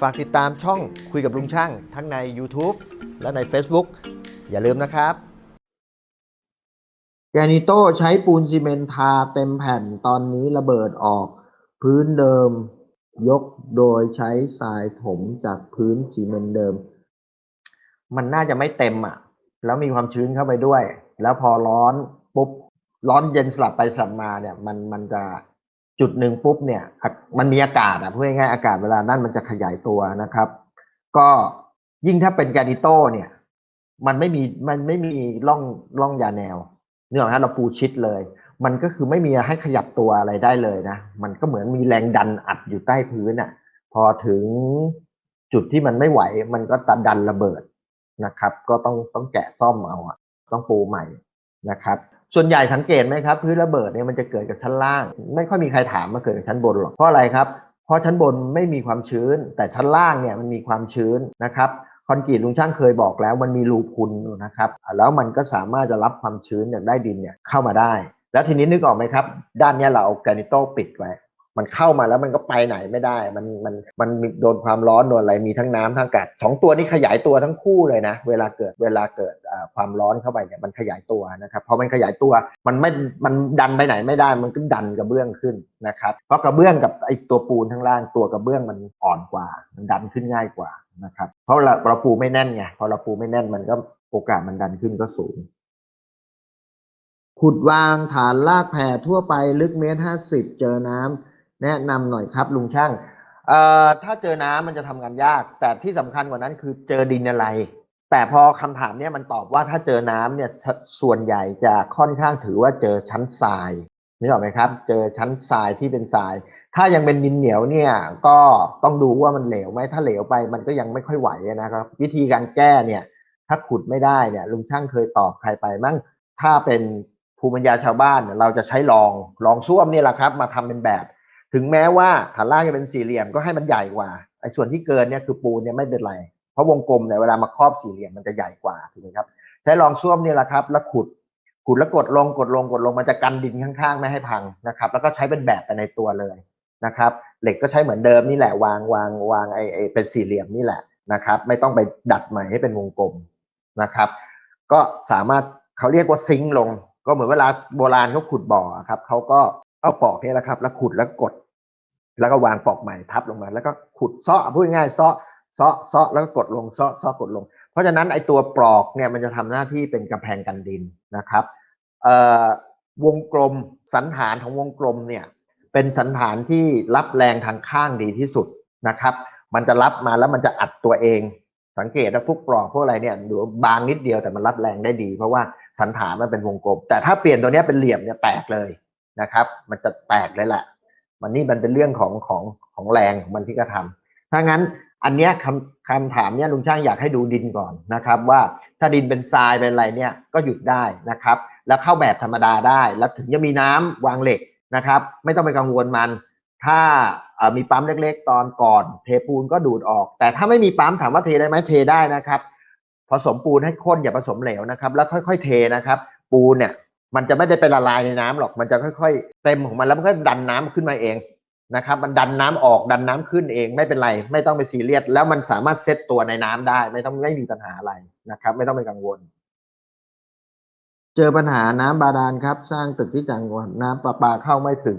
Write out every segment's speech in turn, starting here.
ฝากติดตามช่องคุยกับลุงช่าง ทั้งใน YouTube และใน Facebook อย่าลืมนะครับ แกนิโต้ใช้ปูนซีเมนทาเต็มแผ่นตอนนี้ระเบิดออก พื้นเดิมยกโดยใช้ทรายถมจากพื้นซีเมนเดิม มันน่าจะไม่เต็มอะ แล้วมีความชื้นเข้าไปด้วย แล้วพอร้อนปุ๊บร้อนเย็นสลับไปสลับมาเนี่ย มันมันจะ จุดหนึ่งปุ๊บเนี่ยมันมีอากาศอะพูดง่ายๆอากาศเวลานั่นมันจะขยายตัวนะครับ ก็ยิ่งถ้าเป็นแกรนิโต้เนี่ย มันไม่มีมันไม่มีร่องร่องยาแนวเนื่องจากเราปูชิดเลย มันก็คือไม่มีให้ขยับตัวอะไรได้เลยนะ มันก็เหมือนมีแรงดันอัดอยู่ใต้พื้นอะ พอถึงจุดที่มันไม่ไหว มันก็ตันดันระเบิดนะครับ ก็ต้องต้องแกะซ่อมเอาอะต้องปูใหม่ นะครับส่วนใหญ่สังเกตไหมครับพื้นระเบิดเนี่ยมันจะเกิดกับชั้นล่าง ไม่ค่อยมีใครถามมาเกิดกับชั้นบนหรอกเพราะอะไรครับ เพราะชั้นบนไม่มีความชื้น แต่ชั้นล่างเนี่ยมันมีความชื้นนะครับคอนกรีตลุงช่างเคยบอกแล้วมันมีรูพุ่นะครับแล้วมันก็สามารถจะรับความชื้นจากได้ดินเนี่ยเข้ามาได้ แล้วทีนี้นึกออกไหมครับ ด้านนี้เราเอาแกรนิโต้ปิดไว้ มันเข้ามาแล้วมันก็ไปไหนไม่ได้ มันมันมันโดนความร้อนโดนอะไรมีทั้งน้ำทั้งอากาศสองตัวนี้ขยายตัวทั้งคู่เลยนะ เวลาเกิดเวลาเกิดความร้อนเข้าไปเนี่ยมันขยายตัวนะครับพอมันขยายตัวมันไม่มันดันไปไหนไม่ได้ มันก็ดันกระเบื้องขึ้นนะครับเพราะกระเบื้องกับไอตัวปูนทั้างล่างตัวกระเบื้องมันอ่อนกว่า มันดันขึ้นง่ายกว่านะครับเพราะเราเราปูไม่แน่นไงพอเราปูไม่แน่นมันก็โอกาสมันดันขึ้นก็สูงขุดวางฐานลากแผ่ทั่วไปลึกเมตรห้าสิบเจอน้ำ แนะนำหน่อยครับลุงช่างเอ่อถ้าเจอน้ำมันจะทำงานยาก แต่ที่สำคัญกว่านั้นคือเจอดินอะไร แต่พอคำถามเนี้ยมันตอบว่าถ้าเจอน้ำเนี่ยสส่วนใหญ่จะค่อนข้างถือว่าเจอชั้นทรายนึกออกไหมครับ เจอชั้นทรายที่เป็นทราย ถ้ายังเป็นดินเหนียวเนี่ยก็ต้องดูว่ามันเหลวไหมถ้าเหลวไปมันก็ยังไม่ค่อยไหวนะครับ วิธีการแก้เนี่ย ถ้าขุดไม่ได้เนี่ยลุงช่างเคยตอบใครไปมั่งถ้าเป็นภูมิปัญญาชาวบ้านเราจะใช้รองรองส้วมนี่แหละครับ มาทำเป็นแบบ ถึงแม้ว่าฐานล่างจะเป็นสี่เหลี่ยมก็ให้มันใหญ่กว่าไอ้ส่วนที่เกินเนี่ยคือปูนเนี่ยไม่เป็นไร เพราะวงกลมเนี่ยเวลามาครอบสี่เหลี่ยมมันจะใหญ่กว่าถูกไหมครับ ใช้รองส้วมนี่แหละครับ แล้วขุดขุดแล้วกดลงกดลงกดลงมันจะกันดินข้างๆ ไม่ให้พังนะครับ แล้วก็ใช้เป็นแบบไปในตัวเลยนะครับ เหล็กก็ใช้เหมือนเดิมนี่แหละวางวางวางไอ้ไอ้เป็นสี่เหลี่ยมนี่แหละนะครับ ไม่ต้องไปดัดใหม่ให้เป็นวงกลมนะครับ ก็สามารถเขาเรียกว่าซิงค์ลง ก็เหมือนเวลาโบราณเขาขุดบ่อครับเขาก็เอาปอกนี่แหละครับ แล้วขุดแล้วกด แล้วก็วางปอกใหม่ทับลงมา แล้วก็ขุดเซาะพูดง่ายเซาะเซาะเซาะแล้วก็กดลงเซาะเซาะกดลง เพราะฉะนั้นไอ้ตัวปลอกเนี่ยมันจะทำหน้าที่เป็นกำแพงกันดินนะครับวงกลมสันฐานของวงกลมเนี่ยเป็นสันฐานที่รับแรงทางข้างดีที่สุดนะครับ มันจะรับมาแล้วมันจะอัดตัวเอง สังเกตว่าพวกปลอกพวกอะไรเนี่ยดูบางนิดเดียวแต่มันรับแรงได้ดี เพราะว่าสันฐานมันเป็นวงกลม แต่ถ้าเปลี่ยนตัวเนี้ยเป็นเหลี่ยมเนี่ยแตกเลยนะครับ มันจะแตกเลยแหละ มันนี่มันเป็นเรื่องของของของแรงของมันที่กระทำถ้างั้นอันเนี้ยคำคำถามเนี้ยลุงช่างอยากให้ดูดินก่อนนะครับ ว่าถ้าดินเป็นทรายเป็นอะไรเนี่ยก็หยุดได้นะครับ แล้วเข้าแบบธรรมดาได้ แล้วถึงจะมีน้ำวางเหล็กนะครับ ไม่ต้องไปกังวลมัน ถ้ามีปั๊มเล็กๆ ตอนก่อนเทปูนก็ดูดออก แต่ถ้าไม่มีปั๊มถามว่าเทได้ไหมเทได้นะครับ ผสมปูนให้ข้นอย่าผสมเหลวนะครับ แล้วค่อย ๆ เทนะครับ ปูนเนี่ย มันจะไม่ได้ไปละลายในน้ำหรอก มันจะค่อยๆ เต็มของมันแล้วมันก็ดันน้ำขึ้นมาเองนะครับ มันดันน้ำออกดันน้ำขึ้นเอง ไม่เป็นไร ไม่ต้องไปซีเรียสแล้วมันสามารถเซตตัวในน้ำได้ ไม่ต้องไม่มีปัญหาอะไรนะครับ ไม่ต้องไปกังวล เจอปัญหาน้ำบาดาลครับ สร้างตึกที่จังหวัดน้ำประปาเข้าไม่ถึง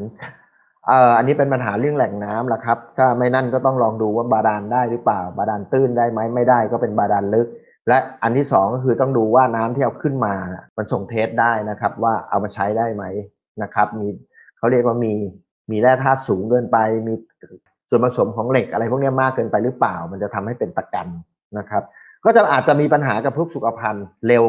เอ่ออันนี้เป็นปัญหาเรื่องแหล่งน้ำแหละครับ ถ้าไม่นั่นก็ต้องลองดูว่าบาดาลได้หรือเปล่า บาดาลตื้นได้ไหมไม่ได้ก็เป็นบาดาลลึก และอันที่สองก็คือต้องดูว่าน้ำที่เอาขึ้นมา มันส่งเทสได้นะครับ ว่าเอามาใช้ได้ไหมนะครับ มีเขาเรียกว่ามีมีแร่ธาตุสูงเกินไป มีส่วนผสมของเหล็กอะไรพวกนี้มากเกินไปหรือเปล่า มันจะทำให้เป็นตะกันนะครับ ก็จะอาจจะมีปัญหากับพวกสุขภัณฑ์เร็ว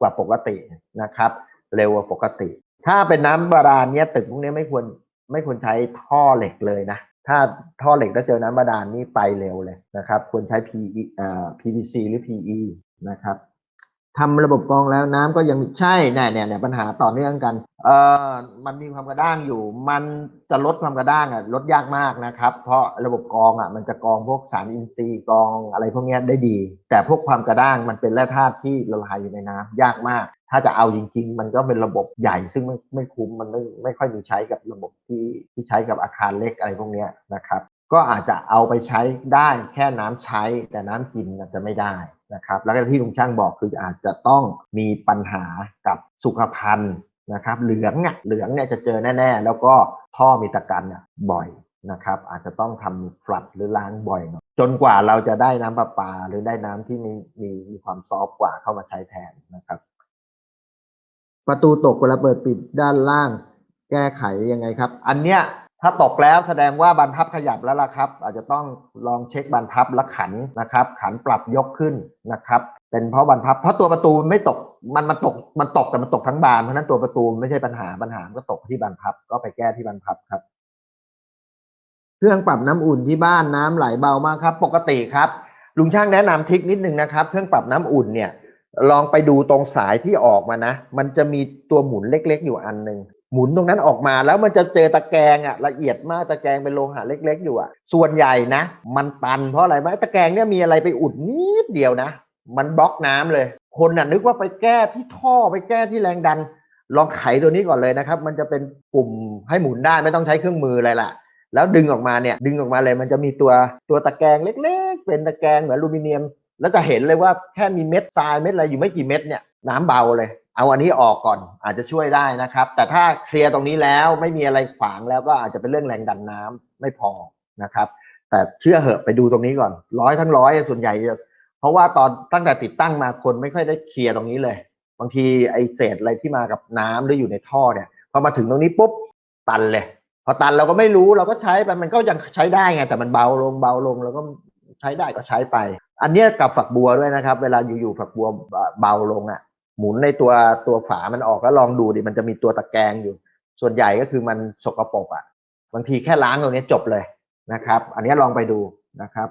กว่าปกตินะครับ เร็วกว่าปกติ ถ้าเป็นน้ำบาดาลเนี้ยตึกพวกนี้ไม่ควรไม่ควรใช้ท่อเหล็กเลยนะ ถ้าท่อเหล็กถ้าเจอน้ำบาดาลนี่ไปเร็วเลยนะครับ ควรใช้ PE เอ่อ PVC หรือ PE นะครับทำระบบกรองแล้วน้ำก็ยังใช่เนี่ยเนี่ยเนี่ยปัญหาต่อเนื่องกัน เอ่อมันมีความกระด้างอยู่ มันจะลดความกระด้างอะลดยากมากนะครับ เพราะระบบกรองอะมันจะกรองพวกสารอินทรีย์กรองอะไรพวกนี้ได้ดี แต่พวกความกระด้างมันเป็นแร่ธาตุที่ละลายอยู่ในน้ำยากมาก ถ้าจะเอาจริง ๆ มันก็เป็นระบบใหญ่ซึ่งไม่ไม่คุ้มมันไม่ไม่ค่อยมีใช้กับระบบที่ที่ใช้กับอาคารเล็กอะไรพวกเนี้ยนะครับก็อาจจะเอาไปใช้ได้แค่น้ำใช้แต่น้ำกินอาจจะไม่ได้นะครับ แล้วก็ที่ลุงช่างบอกคืออาจจะต้องมีปัญหากับสุขภัณฑ์นะครับ เหลืองอะเหลืองเนี่ยจะเจอแน่ ๆ แล้วก็ท่อมีตะกันอะบ่อยนะครับ อาจจะต้องทำฟลัดหรือล้างบ่อยหน่อยจนกว่าเราจะได้น้ำประปา หรือได้น้ำที่มีมีมีความซอฟต์กว่าเข้ามาใช้แทนนะครับ ประตูตกเวลาเปิดปิดด้านล่าง แก้ไขยังไงครับ อันเนี้ยถ้าตกแล้วแสดงว่าบรรพับขยับแล้วล่ะครับ อาจจะต้องลองเช็คบรรพับและขันนะครับ ขันปรับยกขึ้นนะครับ เป็นเพราะบรรพับ เพราะตัวประตูไม่ตกมันมันตกมันตกแต่มันตกทั้งบานเพราะนั้นตัวประตูไม่ใช่ปัญหาปัญหาก็ตกที่บรรพับก็ไปแก้ที่บรรพับครับ เครื่องปรับน้ำอุ่นที่บ้านน้ำไหลเบามากครับ ปกติครับลุงช่างแนะนำทิคนิดนึงนะครับ เครื่องปรับน้ำอุ่นเนี่ย ลองไปดูตรงสายที่ออกมานะ มันจะมีตัวหมุนเล็กๆ อยู่อันหนึ่งหมุนตรงนั้นออกมาแล้วมันจะเจอตะแกรงอะละเอียดมากตะแกรงเป็นโลหะเล็ก ๆ อยู่อะส่วนใหญ่นะ มันตันเพราะอะไรไหมตะแกรงเนี่ยมีอะไรไปอุดนิดเดียวนะ มันบล็อกน้ำเลย คนน่ะนึกว่าไปแก้ที่ท่อไปแก้ที่แรงดัน ลองไขตัวนี้ก่อนเลยนะครับ มันจะเป็นปุ่มให้หมุนได้ไม่ต้องใช้เครื่องมืออะไรละแล้วดึงออกมาเนี่ยดึงออกมาเลยมันจะมีตัวตัวตะแกรงเล็ก ๆ เป็นตะแกรงเหมือนอลูมิเนียม แล้วจะเห็นเลยว่าแค่มีเม็ดทรายเม็ดอะไรอยู่ไม่กี่เม็ดเนี่ยน้ำเบาเลย เอาอันนี้ออกก่อนอาจจะช่วยได้นะครับ แต่ถ้าเคลียร์ตรงนี้แล้วไม่มีอะไรขวางแล้วก็อาจจะเป็นเรื่องแรงดันน้ำไม่พอนะครับ แต่เชื่อเหอะไปดูตรงนี้ก่อนร้อยทั้งร้อยส่วนใหญ่จะเพราะว่าตอนตั้งแต่ติดตั้งมาคนไม่ค่อยได้เคลียร์ตรงนี้เลย บางทีไอเศษอะไรที่มากับน้ำหรืออยู่ในท่อเนี่ยพอมาถึงตรงนี้ปุ๊บตันเลย พอตันเราก็ไม่รู้เราก็ใช้ไปมันก็ยังใช้ได้ไงแต่มันเบาลงเบาลงแล้วก็ใช้ได้ก็ใช้ไป อันเนี้ยกับฝักบัวด้วยนะครับ เวลาอยู่ๆฝักบัวเบาลงอะ หมุนในตัวตัวฝามันออกแล้วลองดูดิมันจะมีตัวตะแกรงอยู่ ส่วนใหญ่ก็คือมันสกปรกอะบางทีแค่ล้างตรงนี้จบเลยนะครับ อันนี้ลองไปดูนะครับ